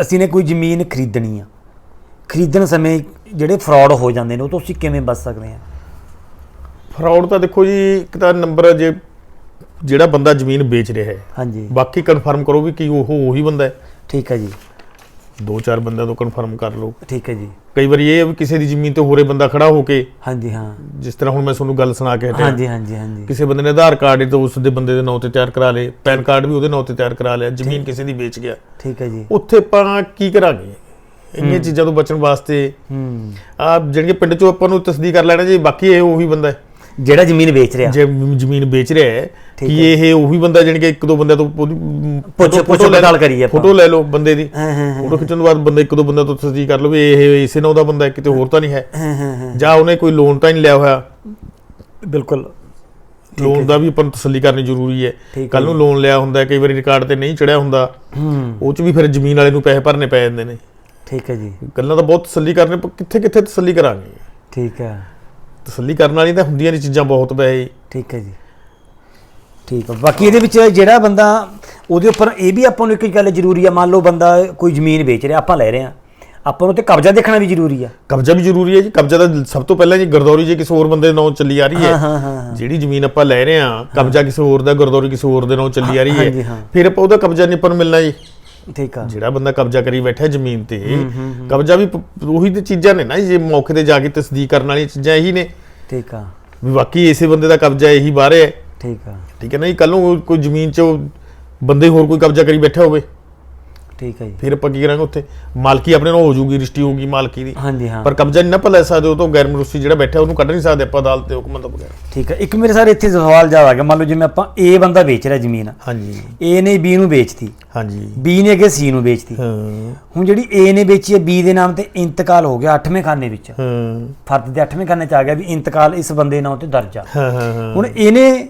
ਅਸੀਂ ਨੇ ਕੋਈ ਜ਼ਮੀਨ ਖਰੀਦਣੀ ਆ। ਖਰੀਦਣ ਸਮੇਂ ਜਿਹੜੇ ਫਰਾਡ ਹੋ ਜਾਂਦੇ ਨੇ ਉਹ ਤੋਂ ਅਸੀਂ ਕਿਵੇਂ ਬਚ ਸਕਦੇ ਆ? ਫਰਾਡ ਤਾਂ ਦੇਖੋ ਜੀ ਇੱਕ ਤਾਂ ਨੰਬਰ ਜੇ ਜਿਹੜਾ ਬੰਦਾ ਜ਼ਮੀਨ ਵੇਚ ਰਿਹਾ ਹੈ। ਹਾਂਜੀ। ਬਾਕੀ ਕਨਫਰਮ ਕਰੋ ਵੀ ਕੀ ਉਹ ਉਹੀ ਬੰਦਾ ਹੈ। ਠੀਕ ਹੈ ਜੀ। ਦੋ ਚਾਰ ਬੰਦਿਆਂ ਤੋਂ ਕਨਫਰਮ ਕਰ ਲਓ। ਠੀਕ ਹੈ ਜੀ। ਕਈ ਵਾਰੀ ਇਹ ਹੈ ਵੀ ਕਿਸੇ ਦੀ ਜ਼ਮੀਨ ਤੇ ਹੋਰੇ ਬੰਦਾ ਖੜਾ ਹੋ ਕੇ ਹਾਂਜੀ ਹਾਂ। ਜਿਸ ਤਰ੍ਹਾਂ ਹੁਣ ਮੈਂ ਤੁਹਾਨੂੰ ਗੱਲ ਸੁਣਾ ਕੇ ਹਟਿਆ। ਹਾਂਜੀ ਹਾਂਜੀ ਹਾਂਜੀ। ਕਿਸੇ ਬੰਦੇ ਨੇ ਆਧਾਰ ਕਾਰਡ ਤਾਂ ਉਸ ਦੇ ਬੰਦੇ ਦੇ ਨਾਂ ਤੇ ਤਿਆਰ ਕਰਾ ਲੇ ਪੈਨ ਕਾਰਡ ਵੀ ਉਹਦੇ ਨਾਂ ਤੇ ਤਿਆਰ ਕਰਾ ਲਿਆ ਜ਼ਮੀਨ ਕਿਸੇ ਦੀ ਵੇਚ ਗਿਆ। ਠੀਕ ਹੈ ਜੀ। ਉੱਥੇ ਆਪਾਂ ਕੀ ਕਰਾਂਗੇ? ਇੰਨੀਆਂ ਚੀਜ਼ਾਂ ਤੋਂ ਬਚਣ ਵਾਸਤੇ ਹੂੰ। ਆ ਜਿਹੜੀਆਂ ਪਿੰਡ ਚੋਂ ਆਪਾਂ ਨੂੰ ਤਸਦੀਕ ਕਰ ਲੈਣਾ ਜੀ ਬਾਕੀ ਇਹ ਉਹੀ ਬੰਦਾ ਹੈ। ਜਿਹੜਾ ਜ਼ਮੀਨ ਵੇਚ ਰਿਹਾ। ਜੇ ਜ਼ਮੀਨ ਵੇਚ ਰਿਹਾ ਹੈ ਕਿ ਇਹ ਉਹੀ ਬੰਦਾ ਜਾਣੀ ਕਿ ਇੱਕ ਦੋ ਬੰਦਿਆਂ ਤੋਂ ਪੁੱਛ- ਪੁੱਛ photo ਲੈ- ਪੜਤਾਲ ਕਰੀਏ ਆਪਾਂ। ਫੋਟੋ ਲੈ ਲਓ ਬੰਦੇ ਦੀ। ਫੋਟੋ ਖਿੱਚਣ ਤੋਂ ਬਾਅਦ ਬੰਦਾ ਇੱਕ ਦੋ ਬੰਦਿਆਂ ਤੋਂ ਤਸਦੀਕ ਕਰ ਲਓ ਵੀ ਇਹ ਇਸੇ ਨਾਂ ਦਾ ਬੰਦਾ ਹੈ ਕਿਤੇ ਹੋਰ ਤਾਂ ਨਹੀਂ ਹੈ। ਜਾਂ ਉਹਨੇ ਕੋਈ ਲੋਨ ਤਾਂ ਨਹੀਂ ਲਿਆ ਹੋਇਆ। ਬਿਲਕੁਲ। ਲੋਨ ਦਾ ਵੀ ਆਪਾਂ ਨੂੰ ਤਸੱਲੀ ਕਰਨੀ ਜ਼ਰੂਰੀ ਹੈ। ਕੱਲ ਨੂੰ ਲੋਨ ਲਿਆ ਹੁੰਦਾ ਕਈ ਵਾਰੀ ਰਿਕਾਰਡ ਤੇ ਨਹੀਂ ਚੜਿਆ ਹੁੰਦਾ। ਉਹ ਚ ਵੀ ਫਿਰ ਜ਼ਮੀਨ ਵਾਲੇ ਨੂੰ ਪੈਸੇ ਭਰਨੇ ਪੈ ਜਾਂਦੇ ਨੇ। ਠੀਕ ਹੈ ਜੀ। ਗੱਲਾਂ ਤਾਂ ਬਹੁਤ ਤਸੱਲੀ ਕਰਨੇ ਪਰ ਕਿੱਥੇ ਕਿੱਥੇ ਤਸੱਲੀ ਕਰਾਂਗੇ। ਠੀਕ ਹੈ। ਤਸੱਲੀ ਕਰਨ ਵਾਲੀ ਤਾਂ ਹੁੰਦੀਆਂ ਨੇ ਚੀਜ਼ਾਂ ਬਹੁਤ ਵੈਸੇ ਠੀਕ ਹੈ ਜੀ। ਠੀਕ ਹੈ ਬਾਕੀ ਇਹਦੇ ਵਿੱਚ ਜਿਹੜਾ ਬੰਦਾ ਉਹਦੇ ਉੱਪਰ ਇਹ ਵੀ ਆਪਾਂ ਨੂੰ ਇੱਕ ਗੱਲ ਜ਼ਰੂਰੀ ਆ ਮੰਨ ਲਓ ਬੰਦਾ ਕੋਈ ਜ਼ਮੀਨ ਵੇਚ ਰਿਹਾ ਆਪਾਂ ਲੈ ਰਹੇ ਆ ਆਪਾਂ ਨੂੰ ਤੇ ਕਬਜ਼ਾ ਦੇਖਣਾ ਵੀ ਜ਼ਰੂਰੀ ਆ। ਕਬਜ਼ਾ ਵੀ ਜ਼ਰੂਰੀ ਹੈ ਜੀ। ਕਬਜ਼ਾ ਤਾਂ ਸਭ ਤੋਂ ਪਹਿਲਾਂ ਜੀ ਗਰਦੌਰੀ ਜੇ ਕਿਸੇ ਹੋਰ ਬੰਦੇ ਦੇ ਨਾਂ ਚੱਲੀ ਆ ਰਹੀ ਹਾਂ। ਜਿਹੜੀ ਜ਼ਮੀਨ ਆਪਾਂ ਲੈ ਰਹੇ ਹਾਂ ਕਬਜ਼ਾ ਕਿਸੇ ਹੋਰ ਦਾ ਗਰਦੌਰੀ ਕਿਸੇ ਹੋਰ ਦੇ ਨਾਂ ਚੱਲੀ ਆ ਰਹੀ ਹੈ। ਫਿਰ ਆਪਾਂ ਉਹਦਾ ਕਬਜ਼ਾ ਨਹੀਂ ਨੂੰ ਮਿਲਣਾ ਜੀ। ਠੀਕ ਆ। ਜਿਹੜਾ ਬੰਦਾ ਕਬਜ਼ਾ ਕਰੀ ਬੈਠਾ ਜ਼ਮੀਨ ਤੇ ਕਬਜ਼ਾ ਵੀ ਉਹੀ ਤੇ ਚੀਜ਼ਾਂ ਨੇ ਨਾ ਜੇ ਮੌਕੇ ਤੇ ਜਾ ਕੇ ਤਸਦੀਕ ਕਰਨ ਵਾਲੀਆਂ ਚੀਜ਼ਾਂ ਇਹੀ ਨੇ। ਠੀਕ ਆ। ਵੀ ਬਾਕੀ ਇਸੇ ਬੰਦੇ ਦਾ ਕਬਜ਼ਾ ਇਹੀ ਬਾਹਰੇ ਹੈ। ਠੀਕ ਆ। ਠੀਕ ਹੈ ਨਾ ਜੀ ਕੱਲ ਨੂੰ ਕੋਈ ਜ਼ਮੀਨ 'ਚ ਬੰਦੇ ਹੋਰ ਕੋਈ ਕਬਜ਼ਾ ਕਰੀ ਬੈਠਾ ਹੋਵੇ। ਠੀਕ ਆ ਜੀ। ਫਿਰ ਆਪਾਂ ਕੀ ਕਰਾਂਗੇ ਉੱਥੇ? ਮਾਲਕੀ ਆਪਣੇ ਨਾਲ ਹੋ ਜੂਗੀ ਰਜਿਸਟਰੀ ਹੋਊਗੀ ਮਾਲਕੀ ਦੀ। ਹਾਂਜੀ ਹਾਂ। ਪਰ ਕਬਜ਼ਾ ਨਹੀਂ ਨਾ ਲੈ ਸਕਦੇ ਉਹ ਤੋਂ ਗੈਰ ਮਰੂਸੀ ਜਿਹੜਾ ਬੈਠਾ ਉਹਨੂੰ ਕੱਢ ਨਹੀਂ ਸਕਦੇ ਆਪਾਂ ਅਦਾਲਤ ਦੇ ਹੁਕਮਾਂ ਤੋਂ ਬਗੈਰ। ਠੀਕ ਆ ਇੱਕ ਮੇਰੇ ਸਾਰੇ ਇੱਥੇ ਸਵਾਲ ਜਵਾਬ ਆ ਗਿਆ ਮੰਨ ਲਓ ਜਿਵੇਂ ਆਪਾਂ A ਬੰਦਾ ਵੇਚ ਰਿਹਾ ਜ਼ਮੀਨ। ਹਾਂਜੀ। A ਨੇ B ਨੂੰ ਵੇਚਤੀ। ਹਾਂਜੀ। B ਨੇ ਅੱਗੇ C ਨੂੰ ਵੇਚਤੀ। ਹਾਂ। ਹੁਣ ਜਿਹੜੀ A ਨੇ ਵੇਚੀ ਹੈ B ਦੇ ਨਾਮ ਤੇ ਇੰਤਕਾਲ ਹੋ ਗਿਆ 8ਵੇਂ ਖਾਨੇ ਵਿੱਚ। ਹਾਂ। ਫਰਦ ਦੇ 8ਵੇਂ ਖਾਨੇ ਚ ਆ ਗਿਆ ਵੀ ਇੰਤਕਾਲ ਇਸ ਬੰਦੇ ਨਾਮ ਤੇ ਦਰਜ। ਆ ਹਾਂ ਹਾਂ ਹਾਂ। ਹੁਣ ਇਹਨੇ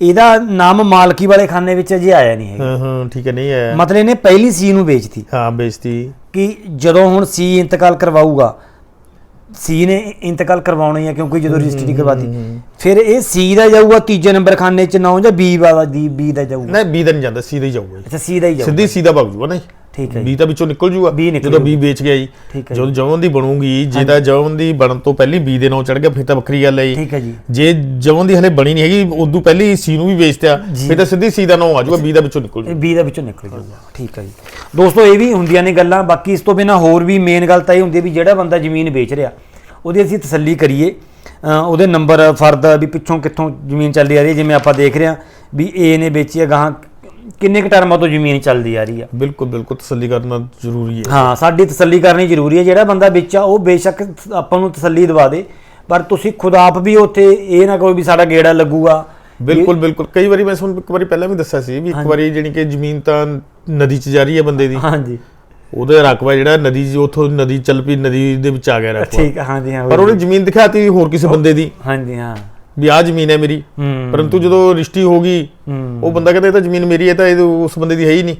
ਇਹਦਾ ਨਾਮ ਮਾਲਕੀ ਵਾਲੇ ਖਾਨੇ ਵਿੱਚ ਅਜੇ ਆਇਆ ਨਹੀਂ ਹੈਗਾ। ਹਾਂ ਹਾਂ ਠੀਕ ਹੈ ਨਹੀਂ ਹੈ ਮਤਲਬ ਇਹਨੇ ਪਹਿਲੀ ਸੀ ਨੂੰ ਵੇਚਤੀ। ਹਾਂ ਬੇਇੱਜ਼ਤੀ ਕਿ ਜਦੋਂ ਹੁਣ ਸੀ ਇੰਤਕਾਲ ਕਰਵਾਊਗਾ ਸੀ ਨੇ ਇੰਤਕਾਲ ਕਰਵਾਉਣੀ ਹੈ ਕਿਉਂਕਿ ਜਦੋਂ ਰਜਿਸਟਰੀ ਕਰਵਾਤੀ। ਫਿਰ ਇਹ ਸੀ ਦਾ ਜਾਊਗਾ ਤੀਜੇ ਨੰਬਰ ਖਾਨੇ ਚ ਨਾ ਜਾਂ ਬੀ ਵਾਲਾ ਦੀ ਬੀ ਦਾ ਜਾਊਗਾ। ਨਾ ਬੀ ਦਾ ਨਹੀਂ ਜਾਂਦਾ ਸੀ ਦਾ ਹੀ ਜਾਊਗਾ ਅੱਛਾ ਸੀ ਦਾ ਹੀ ਜਾਊਗਾ। ਸਿੱਧੀ ਸੀਦਾ ਭਗ ਜੂਗਾ ਨਾ ਜੀ ਠੀਕ ਹੈ ਬੀ ਤਾਂ ਵਿੱਚੋਂ ਨਿਕਲ ਜੂਗਾ ਜਦੋਂ ਬੀ ਵੇਚ ਗਿਆ ਜੀ। ਜਦੋਂ ਜਵਨ ਦੀ ਬਣੂਗੀ ਜੇ ਤਾਂ ਜਵਨ ਦੀ ਬਣਨ ਤੋਂ ਪਹਿਲੀ ਬੀ ਦੇ ਨਾਂ ਚੜ ਗਿਆ ਫਿਰ ਤਾਂ ਵੱਖਰੀ ਗੱਲ ਹੈ ਜੀ। ਠੀਕ ਹੈ ਜੀ। ਜੇ ਜਵਨ ਦੀ ਹਲੇ ਬਣੀ ਨਹੀਂ ਹੈਗੀ ਉਦੋਂ ਪਹਿਲੀ ਸੀ ਨੂੰ ਵੀ ਵੇਚਤਿਆ ਫਿਰ ਤਾਂ ਸਿੱਧੀ ਸੀ ਦਾ ਨਾਂ ਆ ਜਾਊਗਾ ਬੀ ਦਾ ਵਿੱਚੋਂ ਨਿਕਲ ਜੂਗਾ ਬੀ ਦਾ ਵਿੱਚੋਂ ਨਿਕਲ ਜਾਊਗਾ ਠੀਕ ਹੈ ਜੀ। ਦੋਸਤੋ ਇਹ ਵੀ ਹੁੰਦੀਆਂ ਨੇ ਗੱਲਾਂ ਬਾਕੀ ਇਸ ਤੋਂ ਬਿਨਾ ਹੋਰ ਵੀ ਮੇਨ ਗੱਲ ਤਾਂ ਇਹ ਹੁੰਦੀ ਹੈ ਵੀ ਜਿਹੜਾ ਬੰਦਾ ਜ਼ਮੀਨ ਵੇਚ ਰਿਹਾ ਉਹਦੀ ਅਸੀਂ ਤਸੱਲੀ ਕਰੀਏ। ਉਹਦੇ ਨੰਬਰ ਫਰਦ ਵੀ ਪਿੱਛੋਂ ਕਿੱਥੋਂ ਜ਼ਮੀਨ ਚੱਲਦੀ ਆ ਰਹੀ ਜਿਵੇਂ ਆਪਾਂ ਦੇਖ ਰਹੇ ਹਾਂ ਵੀ ਏ ਨੇ ਵੇਚੀ ਹੈ ਗਾਹਾਂ ਕਿੰਨੇ ਕੁ ਟਰਮਾਂ ਤੋਂ ਜ਼ਮੀਨ ਚੱਲਦੀ ਆ ਰਹੀ ਆ? ਬਿਲਕੁਲ ਬਿਲਕੁਲ ਤਸੱਲੀ ਕਰਨਾ ਜ਼ਰੂਰੀ ਹੈ। ਹਾਂ ਸਾਡੀ ਤਸੱਲੀ ਕਰਨੀ ਜ਼ਰੂਰੀ ਹੈ। ਜਿਹੜਾ ਬੰਦਾ ਵੇਚਾ ਉਹ ਬੇਸ਼ੱਕ ਆਪਾਂ ਨੂੰ ਤਸੱਲੀ ਦਵਾ ਦੇ। ਪਰ ਤੁਸੀਂ ਖੁਦ ਆਪ ਵੀ ਉੱਥੇ ਇਹ ਨਾ ਕਹੋ ਵੀ ਸਾਡਾ ਗੇੜਾ ਲੱਗੂਗਾ। ਬਿਲਕੁਲ ਬਿਲਕੁਲ। ਕਈ ਵਾਰੀ ਮੈਂ ਤੁਹਾਨੂੰ ਇੱਕ ਵਾਰੀ ਪਹਿਲਾਂ ਵੀ ਦੱਸਿਆ ਸੀ ਵੀ ਇੱਕ ਵਾਰੀ ਜਿਹੜੀ ਕਿ ਜ਼ਮੀਨ ਤਾਂ ਨਦੀ 'ਚ ਜਾ ਰਹੀ ਹੈ ਬੰਦੇ ਦੀ। ਹਾਂਜੀ। ਉਹਦਾ ਰਕਬਾ ਜਿਹੜਾ ਨਦੀ 'ਚ ਉੱਥੋਂ ਨਦੀ ਚੱਲ ਪਈ ਨਦੀ ਦੇ ਵਿੱਚ ਆ ਗਿਆ ਰਕਬਾ। ਠੀਕ ਹਾਂਜੀ ਹਾਂ ਪਰ ਉਹਨੇ ਜ਼ਮੀਨ ਦਿਖਾਤੀ ਹੋਰ ਕਿਸੇ ਬੰਦੇ ਦੀ। ਹਾਂਜੀ ਹਾਂ। ਵੀ ਆਹ ਜ਼ਮੀਨ ਹੈ ਮੇਰੀ। ਪਰੰਤੂ ਜਦੋਂ ਰਿਸ਼ਤੀ ਹੋ ਗਈ ਉਹ ਬੰਦਾ ਕਹਿੰਦਾ ਇਹ ਤਾਂ ਜ਼ਮੀਨ ਮੇਰੀ ਹੈ ਤਾਂ ਇਹ ਉਸ ਬੰਦੇ ਦੀ ਹੈ ਹੀ ਨਹੀਂ।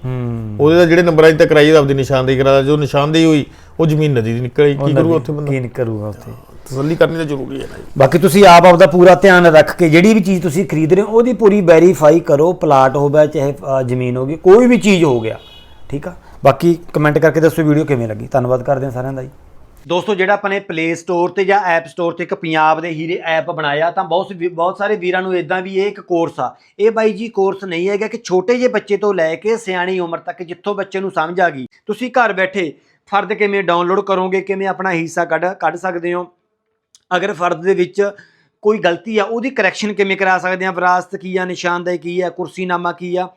ਉਹਦੇ ਦਾ ਜਿਹੜੇ ਨੰਬਰਾਂ 'ਚ ਤਾਂ ਕਰਾਈ ਆਪਦੀ ਨਿਸ਼ਾਨਦੇਹੀ ਕਰਾ ਜੋ ਨਿਸ਼ਾਨਦੇਹੀ ਹੋਈ ਉਹ ਜ਼ਮੀਨ ਨਦੀ ਦੀ ਨਿਕਲ ਕੀ ਕਰੂਗਾ ਉੱਥੇ ਬੰਦਾ? ਕੀ ਕਰੂਗਾ ਉੱਥੇ? ਤਸੱਲੀ ਕਰਨੀ ਤਾਂ ਜ਼ਰੂਰੀ ਹੈ। ਬਾਕੀ ਤੁਸੀਂ ਆਪ ਆਪਦਾ ਪੂਰਾ ਧਿਆਨ ਰੱਖ ਕੇ ਜਿਹੜੀ ਵੀ ਚੀਜ਼ ਤੁਸੀਂ ਖਰੀਦ ਰਹੇ ਹੋ ਉਹਦੀ ਪੂਰੀ ਵੈਰੀਫਾਈ ਕਰੋ ਪਲਾਟ ਹੋਵੇ ਚਾਹੇ ਜ਼ਮੀਨ ਹੋਗੀ ਕੋਈ ਵੀ ਚੀਜ਼ ਹੋ ਗਿਆ। ਠੀਕ ਆ? ਬਾਕੀ ਕਮੈਂਟ ਕਰਕੇ ਦੱਸੋ ਵੀਡੀਓ ਕਿਵੇਂ ਲੱਗੀ? ਧੰਨਵਾਦ ਕਰਦੇ ਹਾਂ ਸਾਰਿਆਂ ਦਾ ਜੀ। ਦੋਸਤੋ, ਜਿਹੜਾ ਆਪਾਂ ਨੇ ਪਲੇ ਸਟੋਰ ਤੇ ਜਾਂ ਐਪ ਸਟੋਰ ਤੇ ਇੱਕ ਪੰਜਾਬ ਦੇ ਹੀਰੇ ਐਪ ਬਣਾਇਆ, ਤਾਂ ਬਹੁਤ ਵੀ- ਬਹੁਤ ਸਾਰੇ ਵੀਰਾਂ ਨੂੰ ਇਦਾਂ ਵੀ ਇਹ ਇੱਕ ਕੋਰਸ ਆ। ਇਹ ਬਾਈ ਜੀ ਕੋਰਸ ਨਹੀਂ ਹੈਗਾ ਕਿ ਛੋਟੇ ਜਿਹੇ ਬੱਚੇ ਤੋਂ ਲੈ ਕੇ ਸਿਆਣੀ ਉਮਰ ਤੱਕ, ਜਿੱਥੋਂ ਬੱਚੇ ਨੂੰ ਸਮਝ ਆ ਗਈ। ਤੁਸੀਂ ਘਰ ਬੈਠੇ ਫਰਦ ਕਿਵੇਂ ਡਾਊਨਲੋਡ ਕਰੋਗੇ, ਕਿਵੇਂ ਆਪਣਾ ਹਿੱਸਾ ਕੱਢ ਕੱਢ ਸਕਦੇ ਹੋ? ਅਗਰ ਫਰਦ ਦੇ ਵਿੱਚ ਕੋਈ ਗਲਤੀ ਆ, ਉਹਦੀ ਕਰੈਕਸ਼ਨ ਕਿਵੇਂ ਕਰਾ ਸਕਦੇ ਆ? ਵਿਰਾਸਤ ਕੀ ਆ, ਨਿਸ਼ਾਨਦੇਹੀ ਕੀ ਆ, ਕੁਰਸੀਨਾਮਾ ਕੀ ਆ?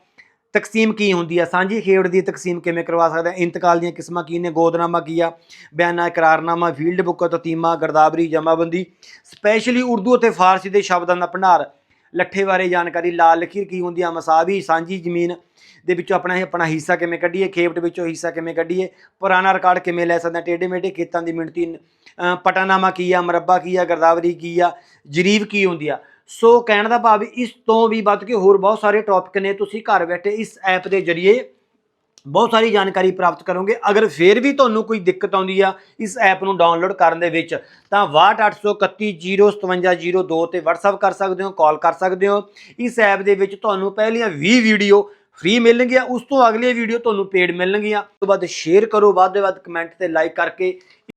ਤਕਸੀਮ ਕੀ ਹੁੰਦੀ ਆ? ਸਾਂਝੀ ਖੇਡ ਦੀ ਤਕਸੀਮ ਕਿਵੇਂ ਕਰਵਾ ਸਕਦੇ ਆ? ਇੰਤਕਾਲ ਦੀਆਂ ਕਿਸਮਾਂ ਕੀ ਨੇ? ਗੋਦਨਾਮਾ ਕੀ ਆ? ਬਿਆਨਾ ਇਕਰਾਰਨਾਮਾ ਫੀਲਡ ਬੁੱਕ ਤਤੀਮਾ ਗਰਦਾਵਰੀ ਜਮਾਬੰਦੀ। ਸਪੈਸ਼ਲੀ ਉਰਦੂ ਅਤੇ ਫਾਰਸੀ ਦੇ ਸ਼ਬਦਾਂ ਦਾ ਭੰਡਾਰ। ਲੱਠੇ ਬਾਰੇ ਜਾਣਕਾਰੀ ਲਾਲ ਲਖੀਰ ਕੀ ਹੁੰਦੀ ਆ? ਮਸਾਵੀ ਸਾਂਝੀ ਜ਼ਮੀਨ ਦੇ ਵਿੱਚੋਂ ਆਪਣਾ ਆਪਣਾ ਹਿੱਸਾ ਕਿਵੇਂ ਕੱਢੀਏ? ਖੇਪਟ ਵਿੱਚੋਂ ਹਿੱਸਾ ਕਿਵੇਂ ਕੱਢੀਏ? ਪੁਰਾਣਾ ਰਿਕਾਰਡ ਕਿਵੇਂ ਲੈ ਸਕਦੇ ਆ? ਟੇਢੇ ਮੇਢੇ ਖੇਤਾਂ ਦੀ ਮਿਣਤੀ ਅ, ਪਟਾਨਾਮਾ ਕੀ ਆ? ਮਰੱਬਾ ਕੀ ਆ? ਗਰਦਾਵਰੀ ਕੀ ਆ? ਜਰੀਬ ਕੀ ਹੁੰਦੀ ਆ? ਸੋ ਕਹਿਣ ਦਾ ਭਾਵ ਇਸ ਤੋਂ ਵੀ ਵੱਧ ਕੇ ਹੋਰ ਬਹੁਤ ਸਾਰੇ ਟੌਪਿਕ ਨੇ, ਤੁਸੀਂ ਘਰ ਬੈਠੇ ਇਸ ਐਪ ਦੇ ਜ਼ਰੀਏ ਬਹੁਤ ਸਾਰੀ ਜਾਣਕਾਰੀ ਪ੍ਰਾਪਤ ਕਰੋਗੇ। ਅਗਰ ਫੇਰ ਵੀ ਤੁਹਾਨੂੰ ਕੋਈ ਦਿੱਕਤ ਆਉਂਦੀ ਆ ਇਸ ਐਪ ਨੂੰ ਡਾਊਨਲੋਡ ਕਰਨ ਦੇ ਵਿੱਚ, ਤਾਂ 62831057002 ਤੇ WhatsApp ਕਰ ਸਕਦੇ ਹੋ ਕਾਲ ਕਰ ਸਕਦੇ ਹੋ। ਇਸ ਐਪ ਦੇ ਵਿੱਚ ਤੁਹਾਨੂੰ ਪਹਿਲੀਆਂ 20 ਵੀਡੀਓ ਫ੍ਰੀ ਮਿਲਣਗੀਆਂ, ਉਸ ਤੋਂ ਅਗਲੀ ਵੀਡੀਓ ਤੁਹਾਨੂੰ ਪੇਡ ਮਿਲਣਗੀਆਂ। ਉਸ ਤੋਂ ਬਾਅਦ ਸ਼ੇਅਰ ਕਰੋ, ਵੱਧ ਤੋਂ ਵੱਧ ਕਮੈਂਟ ਤੇ ਲਾਈਕ ਕਰਕੇ।